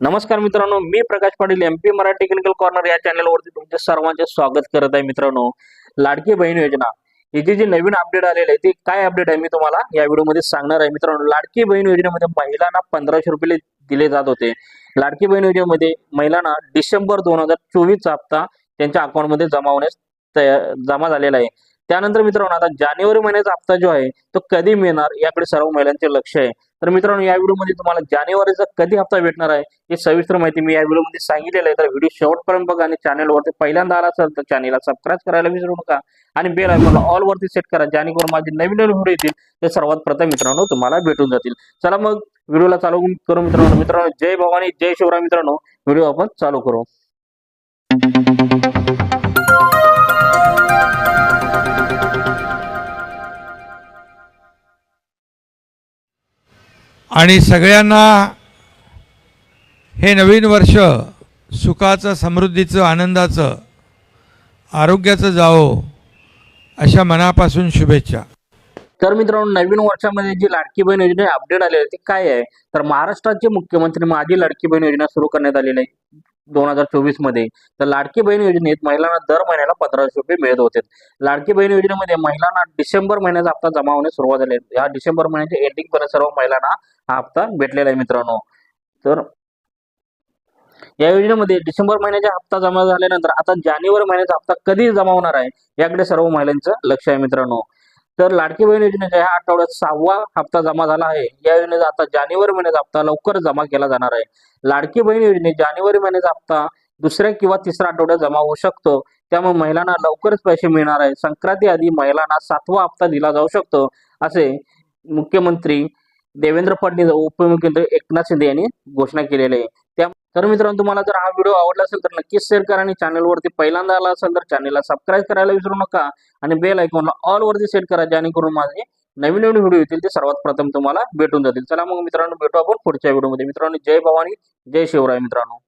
नमस्कार मित्रांनो मी Prakash Patil M P Marathi technical corner या चॅनलवरती तुमचे सर्वांचे स्वागत करत आहे मित्रांनो. लाडकी बहीण योजना. इथे जी नवीन अपडेट आलेले आहे ती काय अपडेट आहे मी तुम्हाला या व्हिडिओमध्ये सांगणार आहे मित्रांनो. लाडकी बहीण योजनेमध्ये महिलांना पंधराशे रुपये दिले जात होते. लाडकी बहीण योजनेमध्ये महिलांना डिसेंबर दोन हजार चोवीसचा हप्ता त्यांच्या अकाउंटमध्ये जमा होण्यास जमा झालेला आहे. त्यानंतर मित्रांनो आता जानेवारी महिन्याचा हप्ता जो आहे तो कधी मिळणार याकडे सर्व महिलांचे लक्ष आहे. तर मित्रांनो या व्हिडिओमध्ये तुम्हाला जानेवारीचा कधी हप्ता भेटणार आहे हे सविस्तर माहिती मी या व्हिडिओमध्ये सांगितलेलं आहे. तर व्हिडिओ शेवटपर्यंत बघा आणि चॅनलवरती पहिल्यांदा आला असेल तर चॅनलला सबस्क्राईब करायला विसरू नका आणि बेल आयकॉनला ऑल वरती सेट करा जेणेकरून माझे नवीन नवीन व्हिडिओ येतील ते सर्वात प्रथम मित्रांनो तुम्हाला भेटून जातील. चला मग व्हिडिओला चालू करू मित्रांनो. मित्रांनो जय भवानी जय शिवराय मित्रांनो. व्हिडिओ आपण चालू करू. आणि सगळ्यांना हे नवीन वर्ष सुखाचं समृद्धीचं आनंदाचं आरोग्याचं जावो अशा मनापासून शुभेच्छा. तर मित्रांनो नवीन वर्षामध्ये जी लाडकी बहीण योजना अपडेट आलेली आहे ती काय आहे? तर महाराष्ट्राचे मुख्यमंत्री माझी लाडकी बहीण योजना सुरू करण्यात आलेली आहे. दोन हजार चोवीसमध्ये. तर लाडकी बहीण योजनेत महिलांना दर महिन्याला पंधराशे रुपये मिळत होते. लाडकी बहीण योजनेमध्ये महिलांना डिसेंबर महिन्याचा हप्ता जमा होण्यास सुरुवात झाली. या डिसेंबर महिन्याच्या एंडिंग पर्यंत सर्व महिलांना हा हप्ता भेटलेला आहे मित्रांनो. तर या योजनेमध्ये डिसेंबर महिन्याचा हप्ता जमा झाल्यानंतर आता जानेवारी महिन्याचा हप्ता कधी जमा होणार आहे? याकडे सर्व महिलांचं लक्ष आहे मित्रांनो. तर लाडकी बहीण योजनेच्या ह्या आठवड्यात सहावा हप्ता जमा झाला आहे. या योजनेचा आता जानेवारी महिन्याचा हप्ता लवकर जमा केला जाणार आहे. लाडकी बहीण योजनेत जानेवारी महिन्याचा हप्ता दुसऱ्या किंवा तिसऱ्या आठवड्यात जमा होऊ शकतो. त्यामुळे महिलांना लवकरच पैसे मिळणार आहे. संक्रांती आधी महिलांना सातवा हप्ता दिला जाऊ शकतो असे मुख्यमंत्री देवेंद्र फडणवीस उपमुख्यमंत्री एकनाथ शिंदे यांनी घोषणा केलेली आहे. तर मित्रांनो तुम्हाला जर हा व्हिडिओ आवडला असेल तर नक्कीच शेअर करा आणि चॅनलवरती पहिल्यांदा आला असेल तर चॅनलला सबस्क्राईब करायला विसरू नका आणि बेल आयकॉनला ऑल वरती सेट करा जेणेकरून माझे नवीन नवीन व्हिडिओ येतील ते सर्वात प्रथम तुम्हाला भेटून जातील. चला मग मित्रांनो भेटू आपण पुढच्या व्हिडिओमध्ये मित्रांनो जय भवानी जय शिवराय मित्रांनो.